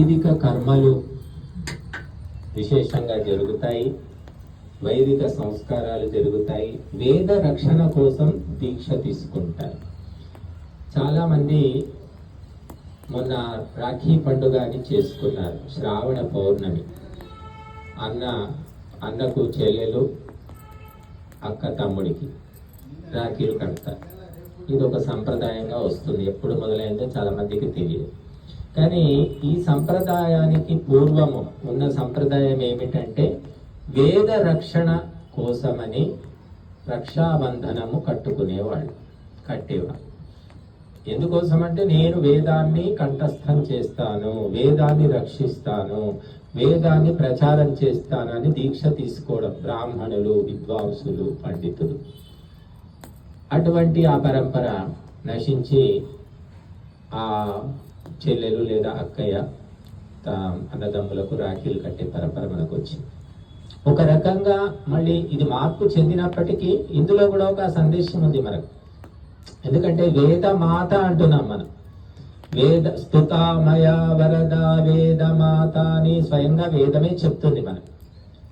వైదిక కర్మలు విశేషంగా జరుగుతాయి. వైదిక సంస్కారాలు జరుగుతాయి. వేద రక్షణ కోసం దీక్ష తీసుకుంటారు. చాలామంది మొన్న రాఖీ పండుగ అని చేసుకున్నారు. శ్రావణ పౌర్ణమి. అన్న అన్నకు చెల్లెలు అక్క తమ్ముడికి రాఖీలు కడతారు. ఇది ఒక సంప్రదాయంగా వస్తుంది. ఎప్పుడు మొదలైందో చాలా మందికి తెలియదు. కానీ ఈ సంప్రదాయానికి పూర్వము ఉన్న సంప్రదాయం ఏమిటంటే వేద రక్షణ కోసమని రక్షాబంధనము కట్టుకునేవాళ్ళు కట్టేవాళ్ళు. ఎందుకోసమంటే నేను వేదాన్ని కంఠస్థం చేస్తాను వేదాన్ని రక్షిస్తాను వేదాన్ని ప్రచారం చేస్తానని దీక్ష తీసుకోవడం బ్రాహ్మణులు విద్వాంసులు పండితులు. అటువంటి ఆ పరంపర నశించి ఆ చెల్లెలు లేదా అక్కయ్య తా- అన్నదమ్ములకు రాఖీలు కట్టే పరంపర మనకు వచ్చింది ఒక రకంగా మళ్ళీ ఇది మార్పు చెందినప్పటికీ ఇందులో కూడా ఒక సందేశం ఉంది మనకు. ఎందుకంటే వేద మాత అంటున్నాం మనం. వేద స్తుతామయ వరద వేద మాత అని స్వయంగా వేదమే చెప్తుంది మనకు.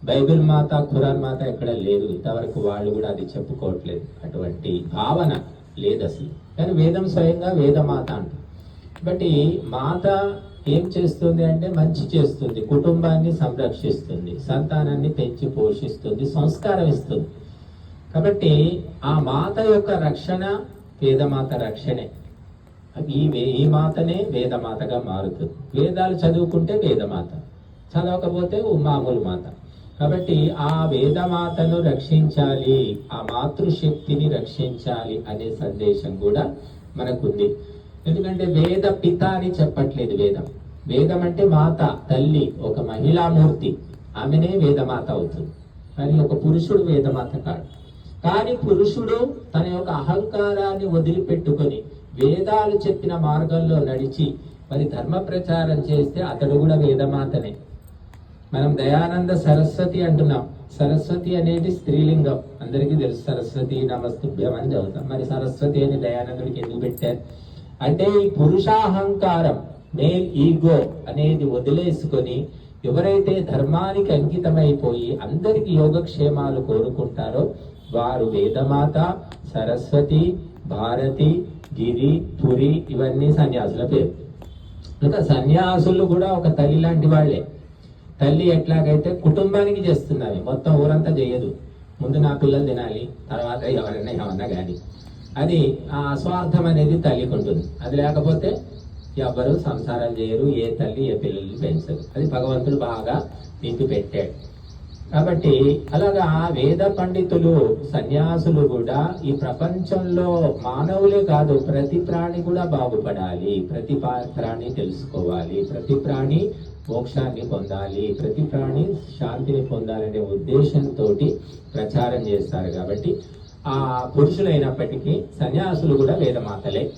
బైబిల్ మాత ఖురాన్ మాత ఎక్కడ లేదు. ఇంతవరకు వాళ్ళు కూడా అది చెప్పుకోవట్లేదు. అటువంటి భావన లేదు అసలు కానీ వేదం స్వయంగా వేదమాత అంటుంది కాబట్టి మాత ఏం చేస్తుంది అంటే మంచి చేస్తుంది. కుటుంబాన్ని సంరక్షిస్తుంది. సంతానాన్ని పెంచి పోషిస్తుంది. సంస్కారం ఇస్తుంది. కాబట్టి ఆ మాత యొక్క రక్షణ వేదమాత రక్షణే. ఈ వే- ఈ మాతనే వేదమాతగా మారుతుంది. వేదాలు చదువుకుంటే వేదమాత. చదవకపోతే ఓ మామూలు మాత. కాబట్టి ఆ వేదమాతను రక్షించాలి. ఆ మాతృశక్తిని రక్షించాలి అనే సందేశం కూడా మనకుంది. ఎందుకంటే వేద పిత అని చెప్పట్లేదు వేదం. వేదం అంటే మాత తల్లి ఒక మహిళామూర్తి ఆమెనే వేదమాత అవుతుంది. కానీ ఒక పురుషుడు వేదమాత కాడు. కానీ పురుషుడు తన యొక్క అహంకారాన్ని వదిలిపెట్టుకొని వేదాలు చెప్పిన మార్గంలో నడిచి మరి ధర్మ ప్రచారం చేస్తే అతడు కూడా వేదమాతనే. మనం దయానంద సరస్వతి అంటున్నాం. సరస్వతి అనేది స్త్రీలింగం. అందరికీ తెలుసు సరస్వతి నమస్తుభ్యం అని చదువుతాం. మరి సరస్వతి అని దయానందుడికి ఎందుకు పెట్టారు? అంటే ఈ పురుషాహంకారం మేల్ ఈగో అనేది వదిలేసుకొని ఎవరైతే ధర్మానికి అంకితమైపోయి అందరికి యోగక్షేమాలు కోరుకుంటారో వారు వేదమాత సరస్వతి భారతి గిరి పురి ఇవన్నీ సన్యాసుల పేరు. ఇంకా సన్యాసులు కూడా ఒక తల్లి లాంటి వాళ్ళే. తల్లి ఎట్లాగైతే కుటుంబానికి చేస్తున్నది మొత్తం ఊరంతా చేయదు. ముందు నా పిల్లలు తినాలి తర్వాత ఎవరైనా ఏమన్నా కానీ. అది ఆ స్వార్థం అనేది తల్లికి ఉంటుంది అది లేకపోతే ఎవ్వరు సంసారం చేయరు ఏ తల్లి ఏ పిల్లల్ని పెంచరు. అది భగవంతుడు బాగా నింపి పెట్టాడు. కాబట్టి అలాగా వేద పండితులు సన్యాసులు కూడా ఈ ప్రపంచంలో మానవులే కాదు ప్రతి ప్రాణి కూడా బాగుపడాలి. ప్రతి ప్రాణి తెలుసుకోవాలి. ప్రతి ప్రాణి మోక్షాన్ని పొందాలి. ప్రతి ప్రాణి శాంతిని పొందాలనే ఉద్దేశంతో ప్రచారం చేస్తారు. కాబట్టి ఆ పురుషులైనప్పటికీ సన్యాసులు కూడా వేదమాతలే.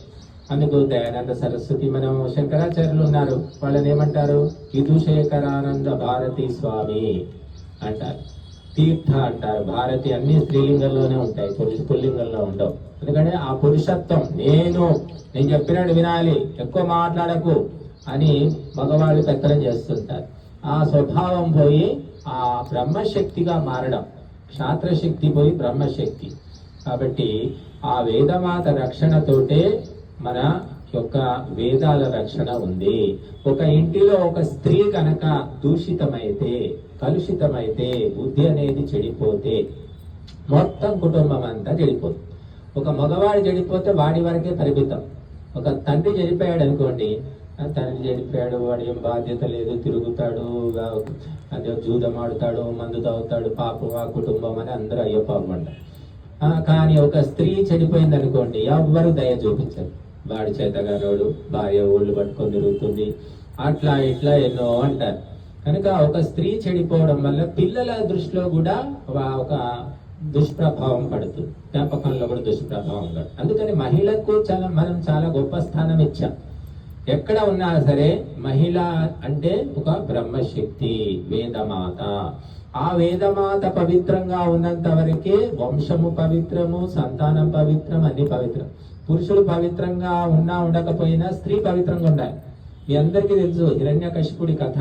అందుకు దయానంద సరస్వతి మనం శంకరాచార్యులు ఉన్నారు. వాళ్ళని ఏమంటారు విధుశేఖరానంద భారతి స్వామి అంటారు. తీర్థ అంటారు. భారతి అన్ని స్త్రీలింగంలోనే ఉంటాయి. పురుష పుల్లింగంలో ఉండవు. ఎందుకంటే ఆ పురుషత్వం నేను నేను చెప్పినట్టు వినాలి. ఎక్కువ మాట్లాడకు అని మగవాళ్ళు పెత్తనం చేస్తుంటారు. ఆ స్వభావం పోయి ఆ బ్రహ్మశక్తిగా మారడం. క్షాత్రశక్తి పోయి బ్రహ్మశక్తి. కాబట్టి ఆ వేదమాత రక్షణతోటే మన యొక్క వేదాల రక్షణ ఉంది. ఒక ఇంటిలో ఒక స్త్రీ కనుక దూషితమైతే కలుషితమైతే బుద్ధి అనేది చెడిపోతే మొత్తం కుటుంబం అంతా చెడిపోతుంది. ఒక మగవాడు చెడిపోతే వాడి వరకే పరిమితం. ఒక తండ్రి చెడిపోయాడు అనుకోండి ఆ తండ్రి చెడిపోయాడు వాడు ఏం బాధ్యత లేదు తిరుగుతాడు అదే జూదం ఆడుతాడు మందు తాగుతాడు పాపం ఆ కుటుంబం అని అందరూ అయ్యో పాపం అంటారు కానీ ఒక స్త్రీ చనిపోయింది అనుకోండి ఎవ్వరు దయ చూపించరు. వాడి చేతగానోడు భార్య ఊళ్ళు పట్టుకొని తిరుగుతుంది అట్లా ఇట్లా ఎన్నో అంటారు. కనుక ఒక స్త్రీ చెడిపోవడం వల్ల పిల్లల దృష్టిలో కూడా ఒక దుష్ప్రభావం పడుతుంది. జ్ఞాపకంలో కూడా దుష్ప్రభావం పడుతుంది. అందుకని మహిళకు చాలా మనం చాలా గొప్ప స్థానం ఇచ్చాం. ఎక్కడ ఉన్నా సరే మహిళ అంటే ఒక బ్రహ్మశక్తి వేదమాత. ఆ వేదమాత పవిత్రంగా ఉన్నంత వరకే వంశము పవిత్రము సంతానం పవిత్రం అన్ని పవిత్రం. పురుషుడు పవిత్రంగా ఉన్నా ఉండకపోయినా స్త్రీ పవిత్రంగా ఉండాలి. మీ అందరికీ తెలుసు హిరణ్యకశిపుడి కథ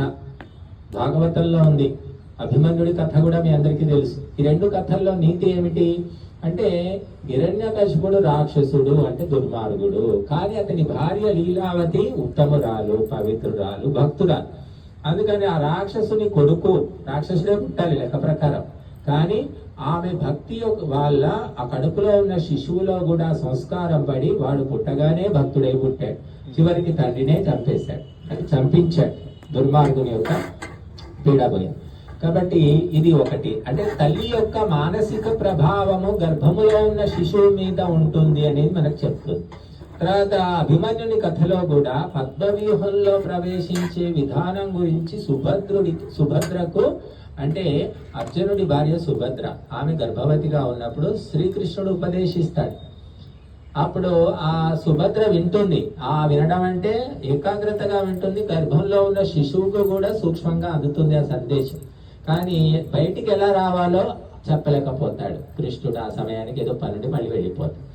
భాగవతంలో ఉంది. అభిమన్యుడి కథ కూడా మీ అందరికీ తెలుసు. ఈ రెండు కథల్లో నీతి ఏమిటి? అంటే హిరణ్యకశిపుడు రాక్షసుడు అంటే దుర్మార్గుడు. కానీ అతని భార్య లీలావతి ఉత్తమురాలు పవిత్రురాలు భక్తురాలు. అందుకని ఆ రాక్షసుని కొడుకు రాక్షసుడే పుట్టాలి లెక్క ప్రకారం. కానీ ఆమె భక్తి యొక్క వాళ్ళ ఆ కడుపులో ఉన్న శిశువులో కూడా సంస్కారం పడి వాడు పుట్టగానే భక్తుడై పుట్టాడు. చివరికి తండ్రినే చంపేశాడు. అంటే చంపించాడు దుర్మార్గుని యొక్క పీడబోయాడు కాబట్టి ఇది ఒకటి. అంటే తల్లి యొక్క మానసిక ప్రభావము గర్భములో ఉన్న శిశువు మీద ఉంటుంది అనేది మనకు చెప్తుంది. తర్వాత అభిమన్యుని కథలో కూడా పద్మవ్యూహంలో ప్రవేశించే విధానం గురించి సుభద్రుడి సుభద్రకు అంటే అర్జునుడి భార్య సుభద్ర. ఆమె గర్భవతిగా ఉన్నప్పుడు శ్రీకృష్ణుడు ఉపదేశిస్తాడు. అప్పుడు ఆ సుభద్ర వింటుంది. ఆ వినడం అంటే ఏకాగ్రతగా వింటుంది. గర్భంలో ఉన్న శిశువుకు కూడా సూక్ష్మంగా అందుతుంది ఆ సందేశం. కానీ బయటికి ఎలా రావాలో చెప్పలేకపోతాడు. కృష్ణుడు ఆ సమయానికి ఏదో పనుడి మళ్ళీ వెళ్ళిపోతాడు.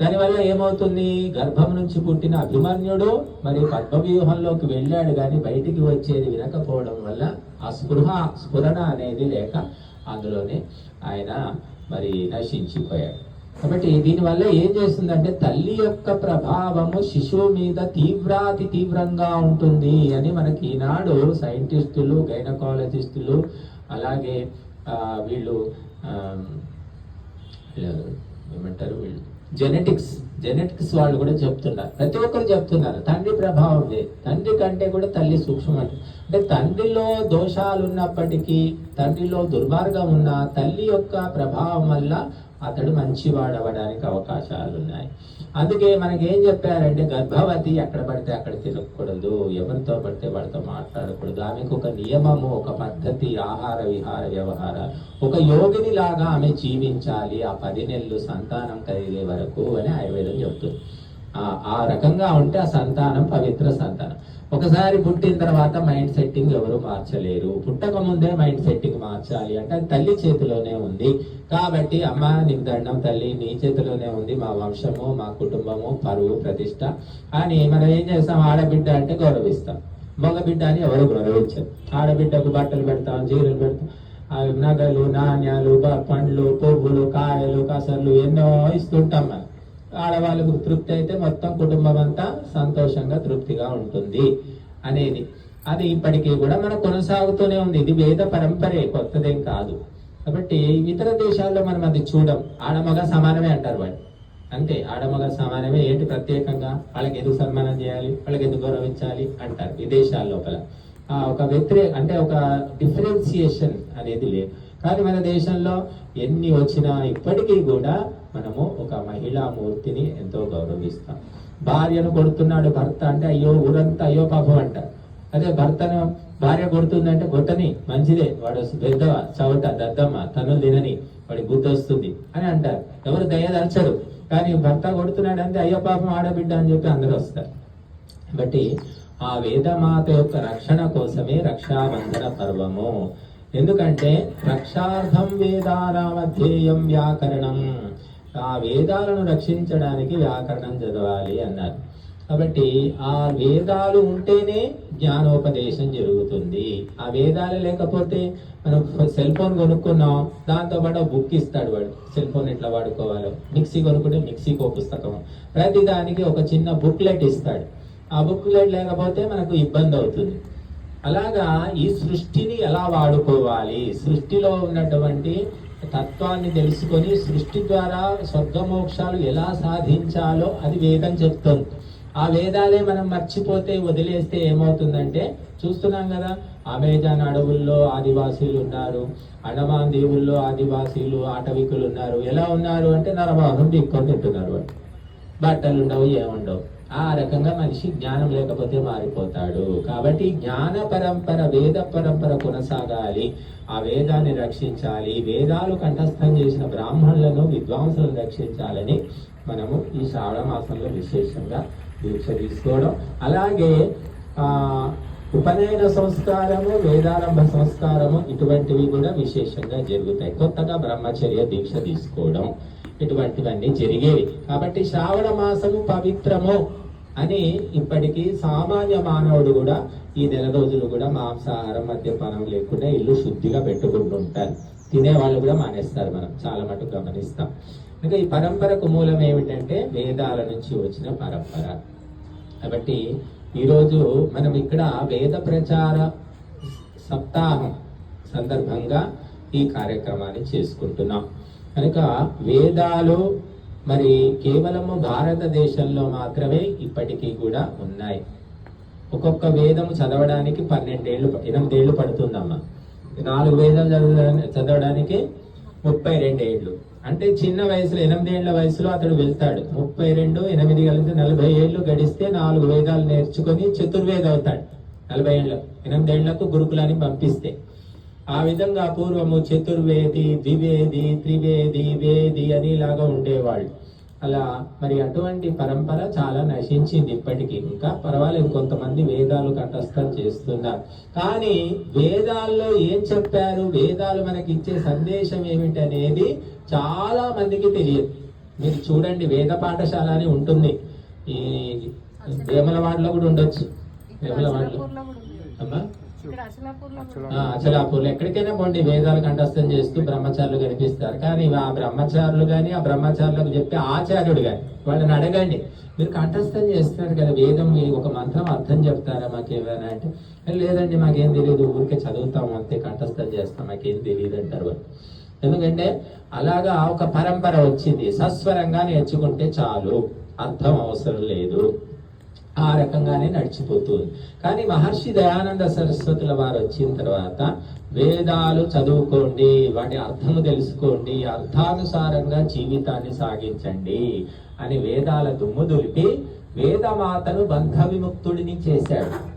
దానివల్ల ఏమవుతుంది? గర్భం నుంచి పుట్టిన అభిమన్యుడు మరి పద్మవ్యూహంలోకి వెళ్ళాడు కానీ బయటికి వచ్చేది వినకపోవడం వల్ల ఆ స్పృహ స్ఫురణ అనేది లేక అందులోనే ఆయన మరి నశించిపోయాడు. కాబట్టి దీనివల్ల ఏం చేస్తుందంటే తల్లి యొక్క ప్రభావము శిశువు మీద తీవ్రాతి తీవ్రంగా ఉంటుంది అని మనకి ఈనాడు సైంటిస్టులు గైనకాలజిస్టులు అలాగే వీళ్ళు ఏమంటారు వీళ్ళు? జెనెటిక్స్ జెనెటిక్స్ వాళ్ళు కూడా చెప్తున్నారు. ప్రతి ఒక్కరు చెప్తున్నారు తండ్రి ప్రభావం లేదు. తండ్రి కంటే కూడా తల్లి సూక్ష్మం అంటే అంటే తండ్రిలో దోషాలు ఉన్నప్పటికీ తండ్రిలో దుర్మార్గం ఉన్న తల్లి యొక్క ప్రభావం వల్ల అతడు మంచివాడవడానికి అవకాశాలు ఉన్నాయి అందుకే మనకి ఏం చెప్పారంటే గర్భవతి ఎక్కడ పడితే అక్కడ తిరగకూడదు ఎవరితో పడితే వాడితో మాట్లాడకూడదు. ఆమెకు ఒక నియమము ఒక పద్ధతి ఆహార విహార వ్యవహార. ఒక యోగిని లాగా ఆమె జీవించాలి ఆ పది నెలలు సంతానం కలిగే వరకు అని ఆయుర్వేదం చెబుతుంది ఆ రకంగా ఉంటే ఆ సంతానం పవిత్ర సంతానం. ఒకసారి పుట్టిన తర్వాత మైండ్ సెట్టింగ్ ఎవరు మార్చలేరు. పుట్టక ముందే మైండ్ సెట్టింగ్ మార్చాలి అంటే అది తల్లి చేతిలోనే ఉంది. కాబట్టి అమ్మ నీకు దండం తల్లి నీ చేతిలోనే ఉంది మా వంశము మా కుటుంబము పరువు ప్రతిష్ట అని మనం ఏం చేస్తాం? ఆడబిడ్డ అంటే గౌరవిస్తాం. మగబిడ్డ అని ఎవరు గౌరవించారు. ఆడబిడ్డకు బట్టలు పెడతాం జీరలు పెడతాం. ఆ నగలు నాణ్యాలు పండ్లు పువ్వులు కాయలు కసర్లు ఎన్నో ఇస్తుంటాం మనం. ఆడవాళ్ళకు తృప్తి అయితే మొత్తం కుటుంబం అంతా సంతోషంగా తృప్తిగా ఉంటుంది అనేది. అది ఇప్పటికీ కూడా మనం కొనసాగుతూనే ఉంది. ఇది వేద పరంపరే కొత్తదేం కాదు. కాబట్టి ఇతర దేశాల్లో మనం అది చూడం. ఆడమగ సమానమే అంటారు వాళ్ళు. అంతే ఆడమగ సమానమే. ఏంటి ప్రత్యేకంగా? వాళ్ళకి ఎందుకు సన్మానం చేయాలి? వాళ్ళకి ఎందుకు గౌరవించాలి? అంటారు. విదేశాల లోపల. ఒక వ్యతిరేక అంటే ఒక డిఫరెన్సియేషన్ అనేది లేదు. కానీ మన దేశంలో ఎన్ని వచ్చినా ఇప్పటికీ కూడా మనము ఒక మహిళా మూర్తిని ఎంతో గౌరవిస్తాం. భార్యను కొడుతున్నాడు భర్త అంటే అయ్యో ఊరంతా అయ్యో పాపం అంట. అదే భర్తను భార్య కొడుతుందంటే కొట్టని మంచిదే. వాడు పెద్దవ చవట దద్దమ్మ తను తినని వాడి బుద్ధి వస్తుంది అని అంటారు. ఎవరు దయదలచరు కానీ భర్త కొడుతున్నాడు అంటే అయ్యో పాపం ఆడబిడ్డ అని చెప్పి అందరూ వస్తారు. కాబట్టి ఆ వేదమాత యొక్క రక్షణ కోసమే రక్షాబంధన పర్వము. ఎందుకంటే రక్షార్థం వేదారామధ్యేయం వ్యాకరణం. ఆ వేదాలను రక్షించడానికి వ్యాకరణం చదవాలి అన్నారు. కాబట్టి ఆ వేదాలు ఉంటేనే జ్ఞానోపదేశం జరుగుతుంది. ఆ వేదాలు లేకపోతే మనం సెల్ ఫోన్ కొనుక్కున్నాం దాంతో పాటు బుక్ ఇస్తాడు వాడు. సెల్ ఫోన్ ఎట్లా వాడుకోవాలో? మిక్సీ కొనుక్కుంటే మిక్సీకి ఒక పుస్తకం ప్రతి దానికి ఒక చిన్న బుక్లెట్ ఇస్తాడు. ఆ బుక్లెట్ లేకపోతే మనకు ఇబ్బంది అవుతుంది. అలాగా ఈ సృష్టిని ఎలా వాడుకోవాలి? సృష్టిలో ఉన్నటువంటి తత్వాన్ని తెలుసుకొని సృష్టి ద్వారా స్వర్గమోక్షాలు ఎలా సాధించాలో అది వేదం చెప్తుంది. ఆ వేదాలే మనం మర్చిపోతే వదిలేస్తే ఏమవుతుందంటే చూస్తున్నాం కదా అమెజాన్ అడవుల్లో ఆదివాసీలు ఉన్నారు అండమాన్ దీవుల్లో ఆదివాసీలు ఆటవికులు ఉన్నారు. ఎలా ఉన్నారు అంటే నరమాసం దిక్కొని తింటున్నారు బట్టలు ఉండవు ఏముండవు. ఆ రకంగా మనిషి జ్ఞానం లేకపోతే మారిపోతాడు. కాబట్టి జ్ఞాన పరంపర వేద పరంపర కొనసాగాలి. ఆ వేదాన్ని రక్షించాలి. వేదాలు కంఠస్థం చేసిన బ్రాహ్మణులను విద్వాంసులను రక్షించాలని మనము ఈ శ్రావణ మాసంలో విశేషంగా దీక్ష తీసుకోవడం. అలాగే ఉపనయన సంస్కారము వేదారంభ సంస్కారము ఇటువంటివి కూడా విశేషంగా జరుగుతాయి. కొత్తగా బ్రహ్మచర్య దీక్ష తీసుకోవడం ఇటువంటివన్నీ జరిగేవి. కాబట్టి శ్రావణ మాసము పవిత్రము. అని ఇప్పటికీ సామాన్య మానవుడు కూడా ఈ నెల రోజులు కూడా మాంసాహారం మద్యపానం లేకుండా ఇల్లు శుద్ధిగా పెట్టుకుంటూ ఉంటారు. తినే వాళ్ళు కూడా మానేస్తారు మనం. చాలా మటుకు గమనిస్తాం. ఇంకా ఈ పరంపరకు మూలం ఏమిటంటే వేదాల నుంచి వచ్చిన పరంపర. కాబట్టి ఈరోజు మనం ఇక్కడ వేద ప్రచార సప్తాహం సందర్భంగా ఈ కార్యక్రమాన్ని చేసుకుంటున్నాం. కనుక వేదాలు మరి కేవలము భారతదేశంలో మాత్రమే ఇప్పటికీ కూడా ఉన్నాయి. ఒక్కొక్క వేదము చదవడానికి పన్నెండేళ్ళు ఎనిమిదేళ్ళు పడుతుందమ్మా. నాలుగు వేదాలు చదవడానికి చదవడానికి ముప్పై రెండేళ్ళు. అంటే చిన్న వయసులో ఎనిమిదేళ్ళ వయసులో అతడు వెళ్తాడు. ముప్పై రెండు ఎనిమిది కలిసి నలభై ఏళ్ళు గడిస్తే నాలుగు వేదాలు నేర్చుకొని చతుర్వేద అవుతాడు నలభై ఏళ్ళ ఎనిమిదేళ్ళకు గురుకులాన్ని పంపిస్తే. ఆ విధంగా పూర్వము చతుర్వేది ద్వివేది త్రివేది వేది అని లాగా ఉండేవాళ్ళు. అలా మరి అటువంటి పరంపర చాలా నశించింది ఇప్పటికీ. ఇంకా పర్వాలేదు కొంతమంది వేదాలు కంఠస్థం చేస్తున్నారు. కానీ వేదాల్లో ఏం చెప్పారు? వేదాలు మనకి ఇచ్చే సందేశం ఏమిటనేది చాలా మందికి తెలియదు. మీరు చూడండి వేద పాఠశాల అని ఉంటుంది. ఈ వేమలవాడలో కూడా ఉండొచ్చు. వేమలవాడలో అమ్మా ఇక్కడ అసలాపూర్లో కూడా ఆ, అచలాపూర్లో ఎక్కడికైనా పోండి వేదాలు కంఠస్థం చేస్తూ బ్రహ్మచారులు కనిపిస్తారు. కానీ ఆ బ్రహ్మచారులు గాని ఆ బ్రహ్మచారులకు చెప్పే ఆచార్యుడు గాని వాళ్ళని అడగండి. మీరు కంఠస్థం చేస్తారు కదా వేదం మీ ఒక మంత్రం అర్థం చెప్తారా మాకేమైనా అంటే "ఏ, లేదండి మాకేం తెలియదు ఊరికే చదువుతాం అంతే కంఠస్థం చేస్తాం మాకేం తెలియదు అంటారు వాళ్ళు. ఎందుకంటే అలాగా ఒక పరంపర వచ్చింది. సస్వరంగా నేర్చుకుంటే చాలు అర్థం అవసరం లేదు. ఆ రకంగానే నడిచిపోతుంది. కానీ మహర్షి దయానంద సరస్వతుల వారు వచ్చిన తర్వాత వేదాలు చదువుకోండి వాటి అర్థము తెలుసుకోండి అర్థానుసారంగా జీవితాన్ని సాగించండి అని వేదాల దుమ్ము దులిపి వేదమాతను బంధ విముక్తుడిని చేశాడు.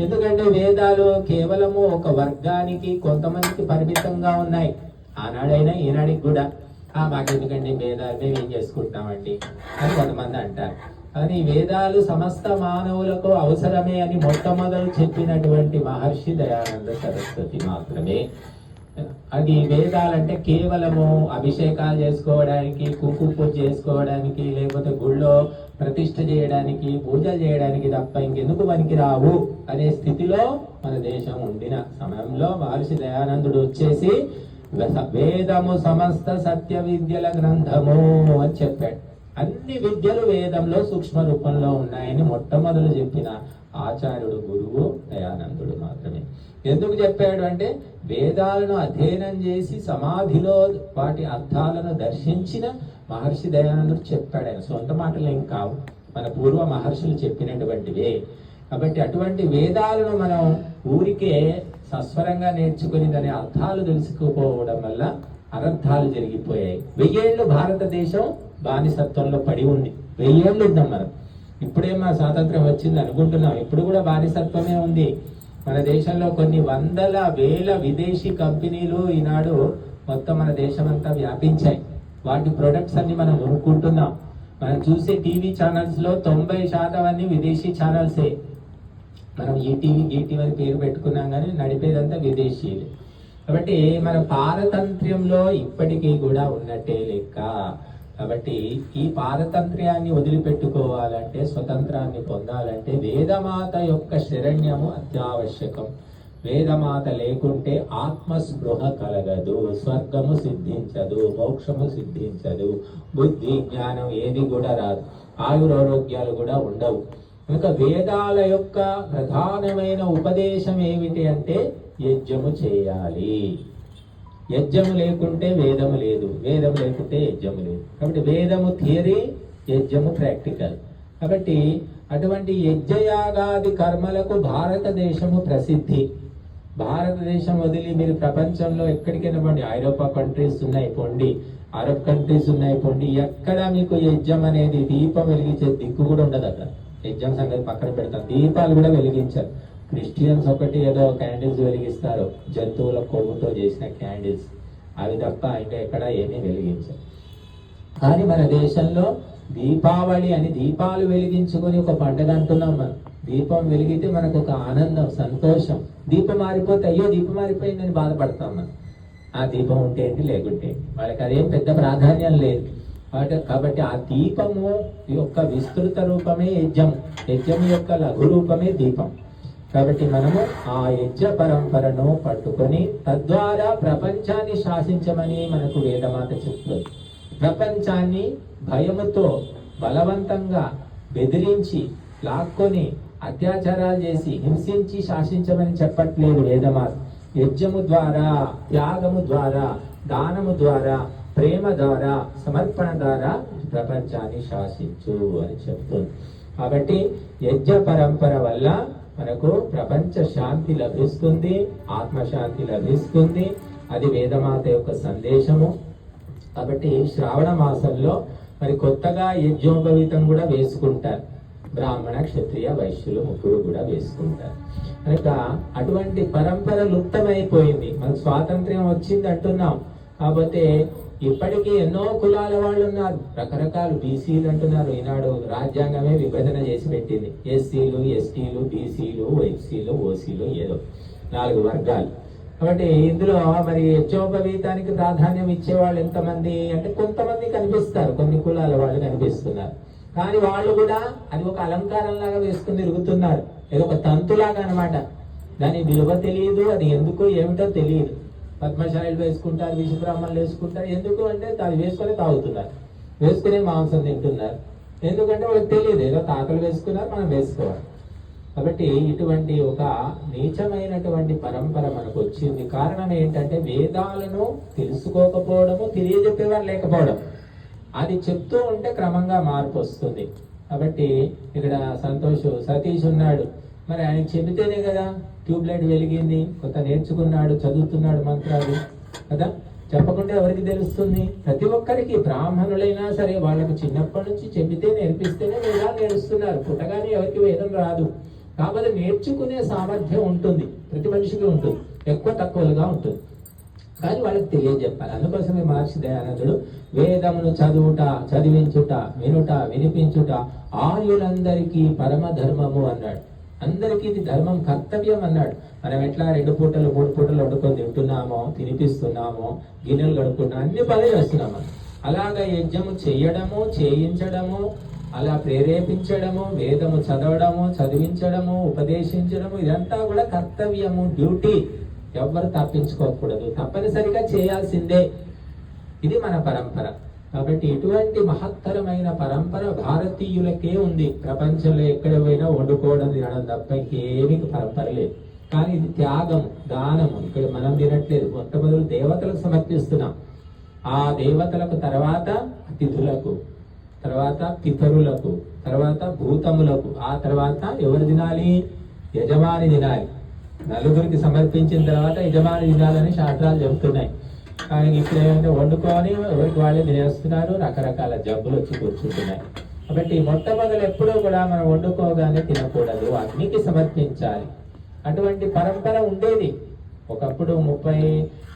ఎందుకంటే వేదాలు కేవలము ఒక వర్గానికి కొంతమందికి పరిమితంగా ఉన్నాయి. ఆనాడైనా ఈనాడికి కూడా. ఆ మాకెందుకండి వేదాలు మేము ఏం చేసుకుంటామండి? అని కొంతమంది అంటారు. కానీ వేదాలు సమస్త మానవులకు అవసరమే అని మొట్టమొదలు చెప్పినటువంటి మహర్షి దయానంద సరస్వతి మాత్రమే. అది వేదాలంటే కేవలము అభిషేకాలు చేసుకోవడానికి కుంకుమ పూజ చేసుకోవడానికి లేకపోతే గుళ్ళో ప్రతిష్ట చేయడానికి పూజ చేయడానికి తప్ప ఇంకెందుకు మనకి రావు అనే స్థితిలో మన దేశం ఉండిన సమయంలో మహర్షి దయానందుడు వచ్చేసి వేదము సమస్త సత్య విద్యల గ్రంథము అని చెప్పాడు. అన్ని విద్యలు వేదంలో సూక్ష్మ రూపంలో ఉన్నాయని మొట్టమొదలు చెప్పిన ఆచార్యుడు గురువు దయానందుడు మాత్రమే. ఎందుకు చెప్పాడు అంటే వేదాలను అధ్యయనం చేసి సమాధిలో వాటి అర్థాలను దర్శించిన మహర్షి దయానందుడు చెప్పాడు ఆయన. సొంత మాటలు ఏం కావు. మన పూర్వ మహర్షులు చెప్పినటువంటివే. కాబట్టి అటువంటి వేదాలను మనం ఊరికే సస్వరంగా నేర్చుకుని దాని అర్థాలు తెలుసుకుపోవడం వల్ల అనర్థాలు జరిగిపోయాయి. వెయ్యేళ్ళు భారతదేశం బానిసత్వంలో పడి ఉంది. వెయ్యేళ్ళు ఉందాం మనం ఇప్పుడే మా స్వాతంత్రం వచ్చింది అనుకుంటున్నాం. ఇప్పుడు కూడా బానిసత్వమే ఉంది. మన దేశంలో కొన్ని వందల వేల విదేశీ కంపెనీలు ఈనాడు మొత్తం మన దేశం అంతా వ్యాపించాయి. వాటి ప్రొడక్ట్స్ అన్ని మనం కొనుక్కుంటున్నాం. మనం చూసే టీవీ ఛానల్స్లో తొంభై శాతం అన్ని విదేశీ ఛానల్సే. మనం ఈటీవీ ఈటీవీ అని పేరు పెట్టుకున్నాం కానీ నడిపేదంతా విదేశీయులు కాబట్టి మన పారతంత్ర్యంలో ఇప్పటికీ కూడా ఉన్నట్టే లెక్క. కాబట్టి ఈ పారతంత్ర్యాన్ని వదిలిపెట్టుకోవాలంటే స్వతంత్రాన్ని పొందాలంటే వేదమాత యొక్క శరణ్యము అత్యావశ్యకం. వేదమాత లేకుంటే ఆత్మస్పృహ కలగదు స్వర్గము సిద్ధించదు మోక్షము సిద్ధించదు. బుద్ధి జ్ఞానం ఏది కూడా రాదు. ఆయురారోగ్యాలు కూడా ఉండవు. కనుక వేదాల యొక్క ప్రధానమైన ఉపదేశం ఏమిటి అంటే యజ్ఞము చేయాలి. యజ్ఞము లేకుంటే వేదము లేదు. వేదము లేకుంటే యజ్ఞము లేదు. కాబట్టి వేదము థియరీ యజ్ఞము ప్రాక్టికల్. కాబట్టి అటువంటి యజ్ఞయాగాది కర్మలకు భారతదేశము ప్రసిద్ధి. భారతదేశం వదిలి మీరు ప్రపంచంలో ఎక్కడికైనా పోండి. ఐరోపా కంట్రీస్ ఉన్నాయి పోండి. అరబ్ కంట్రీస్ ఉన్నాయి పోండి. ఎక్కడ మీకు యజ్ఞం అనేది దీపం వెలిగించే దిక్కు కూడా ఉండదు అక్కడ. యజ్ఞం సంగతి పక్కన పెడతాం దీపాలు కూడా వెలిగించారు. క్రిస్టియన్స్ ఒకటి ఏదో క్యాండిల్స్ వెలిగిస్తారు. జంతువుల కొవ్వుతో చేసిన క్యాండిల్స్. అవి తప్ప ఇంకా ఎక్కడ ఏమీ వెలిగించారు. కానీ మన దేశంలో దీపావళి అని దీపాలు వెలిగించుకొని ఒక పండుగ అంటున్నాం మనం. దీపం వెలిగితే మనకు ఒక ఆనందం సంతోషం. దీపం మారిపోతే అయ్యో దీపం మారిపోయిందని బాధపడతాం మనం. ఆ దీపం ఉంటే ఏంటి? లేకుంటే వాళ్ళకి అదేం పెద్ద ప్రాధాన్యం లేదు. కాబట్టి ఆ దీపము యొక్క విస్తృత రూపమే యజ్ఞం. యజ్ఞం యొక్క లఘు రూపమే దీపం. కాబట్టి మనము ఆ యజ్ఞ పరంపరను పట్టుకొని తద్వారా ప్రపంచాన్ని శాసించమని మనకు వేదమాత చెప్తుంది. ప్రపంచాన్ని భయముతో బలవంతంగా బెదిరించి లాక్కొని అత్యాచారాలు చేసి హింసించి శాసించమని చెప్పట్లేదు వేదమాత. యజ్ఞము ద్వారా త్యాగము ద్వారా దానము ద్వారా ప్రేమ ద్వారా సమర్పణ ద్వారా ప్రపంచాన్ని శాసించు అని చెప్తుంది. కాబట్టి యజ్ఞ పరంపర వల్ల మనకు ప్రపంచ శాంతి లభిస్తుంది ఆత్మశాంతి లభిస్తుంది. అది వేదమాత యొక్క సందేశము. కాబట్టి శ్రావణ మాసంలో మరి కొత్తగా యజ్ఞోపవీతం కూడా వేసుకుంటారు. బ్రాహ్మణ క్షత్రియ వైశ్యులు ముగ్గురు కూడా వేసుకుంటారు. కనుక అటువంటి పరంపర లుప్తమైపోయింది. మనకు స్వాతంత్ర్యం వచ్చింది అంటున్నాం. కాకపోతే ఇప్పటికీ ఎన్నో కులాల వాళ్ళు ఉన్నారు రకరకాలు బీసీలు అంటున్నారు. ఈనాడు రాజ్యాంగమే విభజన చేసి పెట్టింది. ఎస్సీలు ఎస్టీలు బీసీలు ఎఫ్సీలు ఓసీలు ఏదో నాలుగు వర్గాలు. కాబట్టి ఇందులో మరి యజ్ఞోపవీతానికి ప్రాధాన్యం ఇచ్చే వాళ్ళు ఎంతమంది అంటే కొంతమంది కనిపిస్తారు. కొన్ని కులాల వాళ్ళు కనిపిస్తున్నారు. కానీ వాళ్ళు కూడా అది ఒక అలంకారం లాగా వేసుకుని తిరుగుతున్నారు. ఏదో ఒక తంతులాగా అన్నమాట. దాని విలువ తెలియదు అది ఎందుకు ఏమిటో తెలియదు. పద్మశాయిలు వేసుకుంటారు విషబ్రాహ్మణులు వేసుకుంటారు. ఎందుకు అంటే అది వేసుకొని తాగుతున్నారు. వేసుకునే మాంసం తింటున్నారు. ఎందుకంటే వాళ్ళకి తెలియదు. ఏదో తాతలు వేసుకున్నారు మనం వేసుకోవాలి. కాబట్టి ఇటువంటి ఒక నీచమైనటువంటి పరంపర మనకు వచ్చింది. కారణం ఏంటంటే వేదాలను తెలుసుకోకపోవడము తెలియజెప్పేవారు లేకపోవడం. అది చెప్తూ ఉంటే క్రమంగా మార్పు వస్తుంది. కాబట్టి ఇక్కడ సంతోష్ సతీష్ ఉన్నాడు. మరి ఆయన చెబితేనే కదా ట్యూబ్ లైట్ వెలిగింది కొత్త నేర్చుకున్నాడు చదువుతున్నాడు మంత్రాలు కదా? చెప్పకుండా ఎవరికి తెలుస్తుంది? ప్రతి ఒక్కరికి బ్రాహ్మణులైనా సరే వాళ్ళకు చిన్నప్పటి నుంచి చెబితే నేర్పిస్తేనే వేదాలు నేర్చుతున్నారు. పుట్టగానే ఎవరికి వేదం రాదు. కాబట్టి నేర్చుకునే సామర్థ్యం ఉంటుంది. ప్రతి మనిషికి ఉంటుంది. ఎక్కువ తక్కువలుగా ఉంటుంది. కానీ వాళ్ళకి తెలియజెప్పాలి. అందుకోసమే మహర్షి దయానందుడు వేదమును చదువుట చదివించుట వినుట వినిపించుట ఆర్యులందరికీ పరమ ధర్మము అన్నాడు. అందరికీ ఇది ధర్మం కర్తవ్యం అన్నాడు. మనం ఎట్లా రెండు పూటలు మూడు పూటలు వండుకొని తింటున్నామో తినిపిస్తున్నామో గిన్నెలు కడుక్కున్నా అన్ని పనులు చేస్తున్నాము అలాగా యజ్ఞము చేయడము చేయించడము అలా ప్రేరేపించడము వేదము చదవడము చదివించడము ఉపదేశించడము ఇదంతా కూడా కర్తవ్యము డ్యూటీ. ఎవ్వరు తప్పించుకోకూడదు. తప్పనిసరిగా చేయాల్సిందే. ఇది మన పరంపర. కాబట్టి ఇటువంటి మహత్తరమైన పరంపర భారతీయులకే ఉంది. ప్రపంచంలో ఎక్కడ పోయినా వండుకోవడం తినడం తప్ప ఇంకేమీ పరంపర లేదు. కానీ ఇది త్యాగం దానము. ఇక్కడ మనం తినట్లేదు. మొట్టమొదటి దేవతలకు సమర్పిస్తున్నాం. ఆ దేవతలకు తర్వాత అతిథులకు తర్వాత పితరులకు తర్వాత భూతములకు ఆ తర్వాత ఎవరు తినాలి? యజమాని తినాలి. నలుగురికి సమర్పించిన తర్వాత యజమాని తినాలని శాస్త్రాలు చెబుతున్నాయి. ఇప్పుడు ఏమంటే వండుకొని ఎవరికి వాళ్ళే తినేస్తున్నారు రకరకాల జబ్బులు వచ్చి కూర్చుంటున్నాయి. కాబట్టి మొట్టమొదలు ఎప్పుడూ కూడా మనం వండుకోగానే తినకూడదు. అగ్నికి సమర్పించాలి. అటువంటి పరంపర ఉండేది. ఒకప్పుడు ముప్పై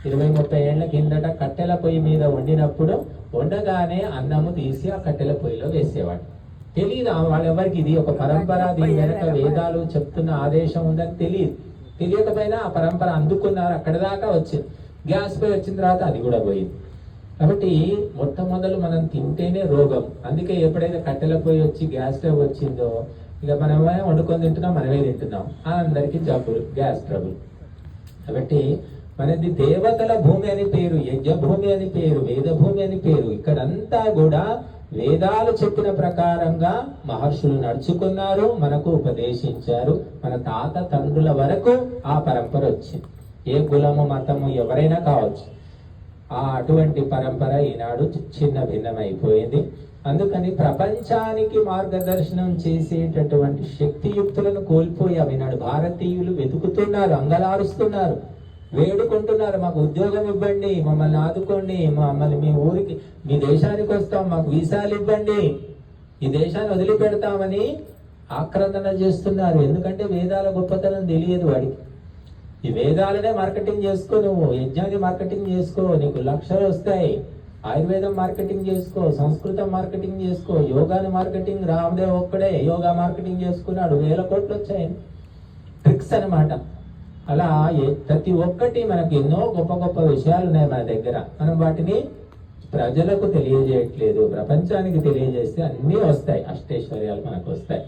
ఇరవై ముప్పై ఏళ్ళ కిందట కట్టెల పొయ్యి మీద వండినప్పుడు వండగానే అన్నము తీసి ఆ కట్టెల పొయ్యిలో వేసేవాడు తెలియదు వాళ్ళెవరికి ఇది ఒక పరంపర దీని వెనక వేదాలు చెప్తున్న ఆదేశం ఉందని తెలియదు తెలియకపోయినా ఆ పరంపర అందుకున్నారు. అక్కడ దాకా వచ్చింది. గ్యాస్ పై వచ్చిన తర్వాత అది కూడా పోయింది. కాబట్టి మొట్టమొదలు మనం తింటేనే రోగం. అందుకే ఎప్పుడైతే కట్టెల పొయ్యి వచ్చి గ్యాస్ స్టవ్ వచ్చిందో ఇక మనమే వండుకొని తింటున్నాం మనమే తింటున్నాం. అందరికీ జబ్బులు గ్యాస్ ట్రబుల్. కాబట్టి మనది దేవతల భూమి అని పేరు యజ్ఞ భూమి అని పేరు వేద భూమి అని పేరు. ఇక్కడంతా కూడా వేదాలు చెప్పిన ప్రకారంగా మహర్షులు నడుచుకున్నారు మనకు ఉపదేశించారు. మన తాత తండ్రుల వరకు ఆ పరంపర వచ్చింది. ఏ కులము మతము ఎవరైనా కావచ్చు. ఆ అటువంటి పరంపర ఈనాడు చిన్న భిన్నమైపోయింది. అందుకని ప్రపంచానికి మార్గదర్శనం చేసేటటువంటి శక్తియుక్తులను కోల్పోయాం ఈనాడు భారతీయులు వెతుకుతున్నారు అంగలారుస్తున్నారు. వేడుకుంటున్నారు మాకు ఉద్యోగం ఇవ్వండి మమ్మల్ని ఆదుకోండి మమ్మల్ని మీ ఊరికి మీ దేశానికి వస్తాం మాకు వీసాలు ఇవ్వండి ఈ దేశాన్ని వదిలిపెడతామని ఆక్రందన చేస్తున్నారు. ఎందుకంటే వేదాల గొప్పతనం తెలియదు వాడికి. ఈ వేదాలనే మార్కెటింగ్ చేసుకో నువ్వు యజ్ఞాన్ని మార్కెటింగ్ చేసుకో నీకు లక్షలు వస్తాయి. ఆయుర్వేదం మార్కెటింగ్ చేసుకో సంస్కృతం మార్కెటింగ్ చేసుకో యోగాని మార్కెటింగ్ రామదేవ్ ఒక్కడే యోగా మార్కెటింగ్ చేసుకున్నాడు వేల కోట్లు వచ్చాయి. ట్రిక్స్ అన్నమాట. అలా ప్రతి ఒక్కటి మనకి ఎన్నో గొప్ప గొప్ప విషయాలు ఉన్నాయి మన దగ్గర. మనం వాటిని ప్రజలకు తెలియజేయట్లేదు ప్రపంచానికి తెలియజేస్తే అన్నీ వస్తాయి. అష్టైశ్వర్యాలు మనకు వస్తాయి.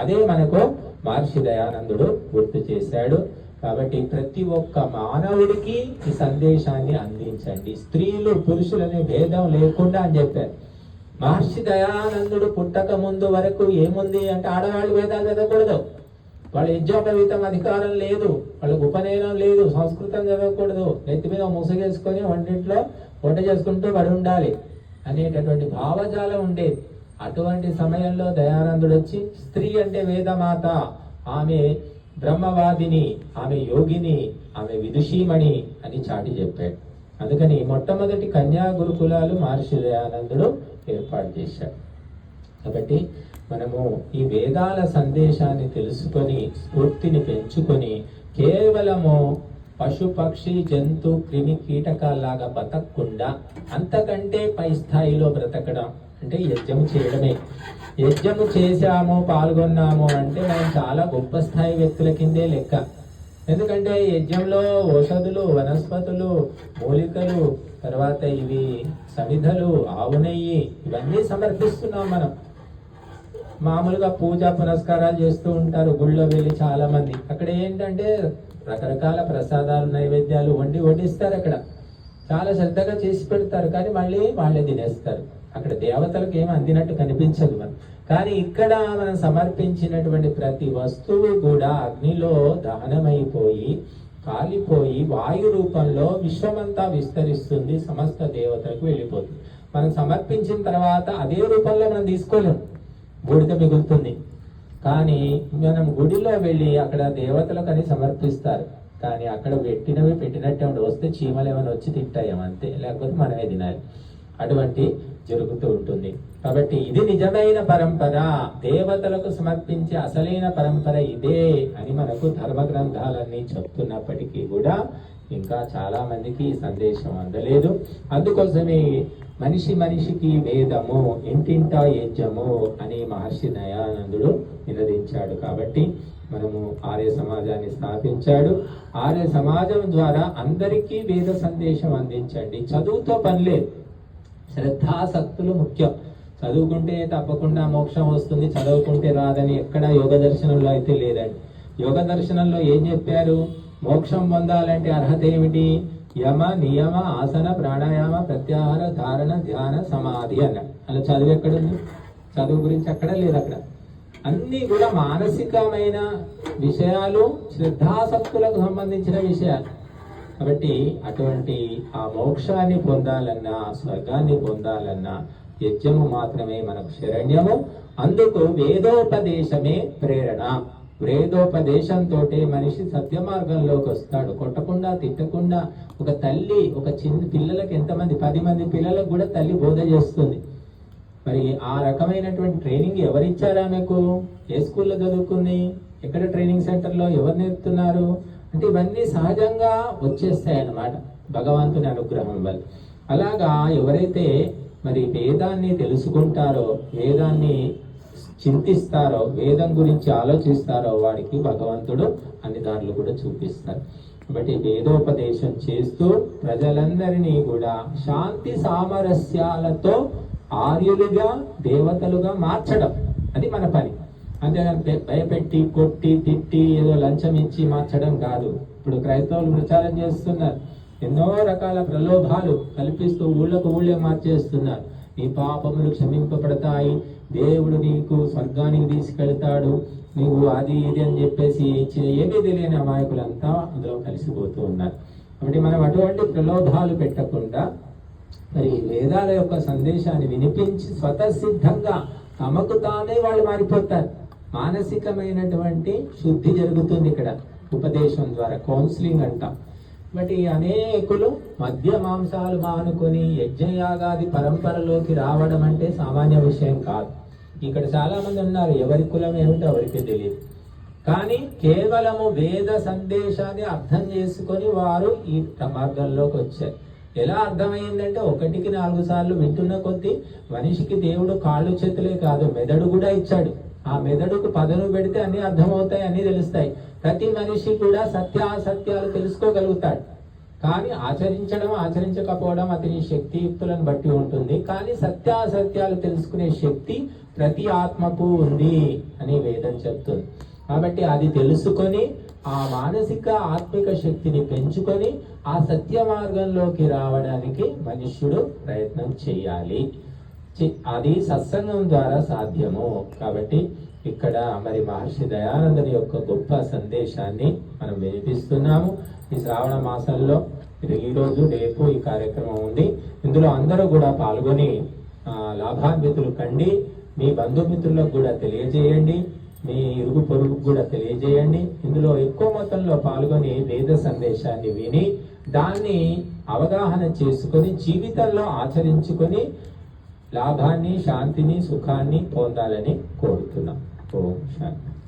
అదే మనకు మహర్షి దయానందుడు గుర్తు చేశాడు. కాబట్టి ప్రతి ఒక్క మానవుడికి ఈ సందేశాన్ని అందించండి. స్త్రీలు పురుషులనే భేదం లేకుండా అని చెప్పారు. మహర్షి దయానందుడు పుట్టక ముందు వరకు ఏముంది అంటే ఆడవాళ్ళు వేదాలు చదవకూడదు. వాళ్ళ యజ్ఞోపవీతం అధికారం లేదు వాళ్ళకు ఉపనయనం లేదు సంస్కృతం చదవకూడదు. నెత్తి మీద ముసగేసుకొని వంటింట్లో వంట చేసుకుంటూ పడి ఉండాలి అనేటటువంటి భావజాలం ఉండేది. అటువంటి సమయంలో దయానందుడు వచ్చి స్త్రీ అంటే వేదమాత. ఆమె బ్రహ్మవాదిని ఆమె యోగిని ఆమె విదుషీమణి అని చాటి చెప్పాడు. అందుకని మొట్టమొదటి కన్యా గురుకులాలు మహర్షి దయానందుడు ఏర్పాటు చేశాడు. కాబట్టి మనము ఈ వేదాల సందేశాన్ని తెలుసుకొని స్ఫూర్తిని పెంచుకొని కేవలము పశు పక్షి జంతు క్రిమి కీటకాలాగా బతకకుండా అంతకంటే పై స్థాయిలో బ్రతకడం అంటే యజ్ఞము చేయడమే. యజ్ఞము చేశాము పాల్గొన్నాము అంటే మనం చాలా గొప్ప స్థాయి వ్యక్తుల కిందే లెక్క. ఎందుకంటే యజ్ఞంలో ఔషధులు వనస్పతులు మూలికలు తర్వాత ఇవి సవిధలు ఆవు నెయ్యి ఇవన్నీ సమర్పిస్తున్నాం మనం. మామూలుగా పూజ పునస్కారాలు చేస్తూ ఉంటారు గుళ్ళో వెళ్ళి చాలా మంది అక్కడ ఏంటంటే రకరకాల ప్రసాదాలు నైవేద్యాలు వండి వడ్డిస్తారు అక్కడ. చాలా శ్రద్ధగా చేసి పెడతారు కానీ మళ్ళీ వాళ్ళే తినేస్తారు. అక్కడ దేవతలకు ఏమి అందినట్టు కనిపించదు మనం కానీ ఇక్కడ మనం సమర్పించినటువంటి ప్రతి వస్తువు కూడా అగ్నిలో దహనమైపోయి కాలిపోయి వాయు రూపంలో విశ్వమంతా విస్తరిస్తుంది సమస్త దేవతలకు వెళ్ళిపోతుంది. మనం సమర్పించిన తర్వాత అదే రూపంలో మనం తీసుకోలేము బూడిద మిగులుతుంది. కానీ మనం గుడిలో వెళ్ళి అక్కడ దేవతలకు అని సమర్పిస్తారు. కానీ అక్కడ పెట్టినవి పెట్టినట్టే ఉండి వస్తే చీమలు ఏమైనా వచ్చి తింటాయేమో అంతే. లేకపోతే మనమే తినాలి. అటువంటి జరుగుతూ ఉంటుంది. కాబట్టి ఇది నిజమైన పరంపర. దేవతలకు సమర్పించే అసలైన పరంపర ఇదే అని మనకు ధర్మ గ్రంథాలన్నీ చెప్తున్నప్పటికీ కూడా ఇంకా చాలా మందికి సందేశం అందలేదు. అందుకోసమే మనిషి మనిషికి వేదము ఇంటింటా యజ్ఞము అని మహర్షి దయానందుడు నినదించాడు. కాబట్టి మనము ఆర్య సమాజాన్ని స్థాపించాడు. ఆర్య సమాజం ద్వారా అందరికీ వేద సందేశం అందించండి. చదువుతో పని లేదు. శ్రద్ధాసక్తులు ముఖ్యం. చదువుకుంటే తప్పకుండా మోక్షం వస్తుంది చదువుకుంటే రాదని ఎక్కడ యోగ దర్శనంలో అయితే లేదండి. యోగ దర్శనంలో ఏం చెప్పారు? మోక్షం పొందాలంటే అర్హత ఏమిటి? యమ నియమ ఆసన ప్రాణాయామ ప్రత్యాహార ధారణ ధ్యాన సమాధి అన్నాడు అలా చదువు ఎక్కడుంది? చదువు గురించి అక్కడ లేదు అక్కడ. అన్నీ కూడా మానసికమైన విషయాలు శ్రద్ధాసక్తులకు సంబంధించిన విషయాలు. కాబట్టి అటువంటి ఆ మోక్షాన్ని పొందాలన్నా స్వర్గాన్ని పొందాలన్నా యజ్ఞము మాత్రమే మనకు శరణ్యము. అందుకు వేదోపదేశమే ప్రేరణ. వేదోపదేశంతో మనిషి సత్య మార్గంలోకి వస్తాడు. కొట్టకుండా తిట్టకుండా ఒక తల్లి ఒక చిన్న పిల్లలకు ఎంతమంది? పది మంది పిల్లలకు కూడా తల్లి బోధ చేస్తుంది. మరి ఆ రకమైనటువంటి ట్రైనింగ్ ఎవరిచ్చారు ఆమెకు? ఏ స్కూల్లో చదువుకుంది? ఎక్కడ ట్రైనింగ్ సెంటర్లో? ఎవరు నేర్పుతున్నారు? అంటే ఇవన్నీ సహజంగా వచ్చేస్తాయి అన్నమాట భగవంతుని అనుగ్రహం వల్ల. అలాగా ఎవరైతే మరి వేదాన్ని తెలుసుకుంటారో వేదాన్ని చింతిస్తారో వేదం గురించి ఆలోచిస్తారో వాడికి భగవంతుడు అన్ని దారులు కూడా చూపిస్తారు. కాబట్టి వేదోపదేశం చేస్తూ ప్రజలందరినీ కూడా శాంతి సామరస్యాలతో ఆర్యులుగా దేవతలుగా మార్చడం. అది మన పని. అంతేగాని భయపెట్టి కొట్టి తిట్టి ఏదో లంచం ఇచ్చి మార్చడం కాదు. ఇప్పుడు క్రైస్తవులు ప్రచారం చేస్తున్నారు. ఎన్నో రకాల ప్రలోభాలు కల్పిస్తూ ఊళ్ళకు ఊళ్ళే మార్చేస్తున్నారు. నీ పాపములు క్షమింపబడతాయి. దేవుడు నీకు స్వర్గానికి తీసుకెళ్తాడు. నువ్వు అది ఇది అని చెప్పేసి ఇచ్చిన ఏమీ తెలియని అమాయకులంతా అందులో కలిసిపోతూ ఉన్నారు. కాబట్టి మనం అటువంటి ప్రలోభాలు పెట్టకుండా మరి వేదాల యొక్క సందేశాన్ని వినిపించి స్వతసిద్ధంగా తమకు తానే వాళ్ళు మారిపోతారు. మానసికమైనటువంటి శుద్ధి జరుగుతుంది ఇక్కడ ఉపదేశం ద్వారా కౌన్సిలింగ్ అంటాం. బట్ ఈ అనేకులు మద్య మాంసాలు మానుకొని యజ్ఞయాగాది పరంపరలోకి రావడం అంటే సామాన్య విషయం కాదు. ఇక్కడ చాలామంది ఉన్నారు ఎవరి కులం ఏమిటో ఎవరికి తెలియదు. కానీ కేవలము వేద సందేశాన్ని అర్థం చేసుకొని వారు ఈ మార్గంలోకి వచ్చారు. ఎలా అర్థమైందంటే ఒకటికి నాలుగు సార్లు వింటున్న కొద్దీ మనిషికి దేవుడు కాళ్ళు చేతులే కాదు మెదడు కూడా ఇచ్చాడు. ఆ మెదడుకు పదను పెడితే అన్ని అర్థమవుతాయి అన్ని తెలుస్తాయి. ప్రతి మనిషి కూడా సత్యాసత్యాలు తెలుసుకోగలుగుతాడు. కానీ ఆచరించడం ఆచరించకపోవడం అతని శక్తియుక్తులను బట్టి ఉంటుంది. కానీ సత్యాసత్యాలు తెలుసుకునే శక్తి ప్రతి ఆత్మకు ఉంది అని వేదం చెప్తుంది. కాబట్టి అది తెలుసుకొని ఆ మానసిక ఆత్మిక శక్తిని పెంచుకొని ఆ సత్య మార్గంలోకి రావడానికి మనుష్యుడు ప్రయత్నం చేయాలి. అది సత్సంగం ద్వారా సాధ్యము. కాబట్టి ఇక్కడ మరి మహర్షి దయానందని యొక్క గొప్ప సందేశాన్ని మనం వినిపిస్తున్నాము. ఈ శ్రావణ మాసంలో ఈరోజు రేపు ఈ కార్యక్రమం ఉంది. ఇందులో అందరూ కూడా పాల్గొని లాభాన్వితులు కండి. మీ బంధుమిత్రులకు కూడా తెలియజేయండి. మీ ఇరుగు పొరుగు కూడా తెలియజేయండి. ఇందులో ఎక్కువ మొత్తంలో పాల్గొని వేద సందేశాన్ని విని దాన్ని అవగాహన చేసుకొని జీవితంలో ఆచరించుకొని లాభాన్ని శాంతిని సుఖాన్ని పొందాలని కోరుతున్నాం. ఓం శాంతి.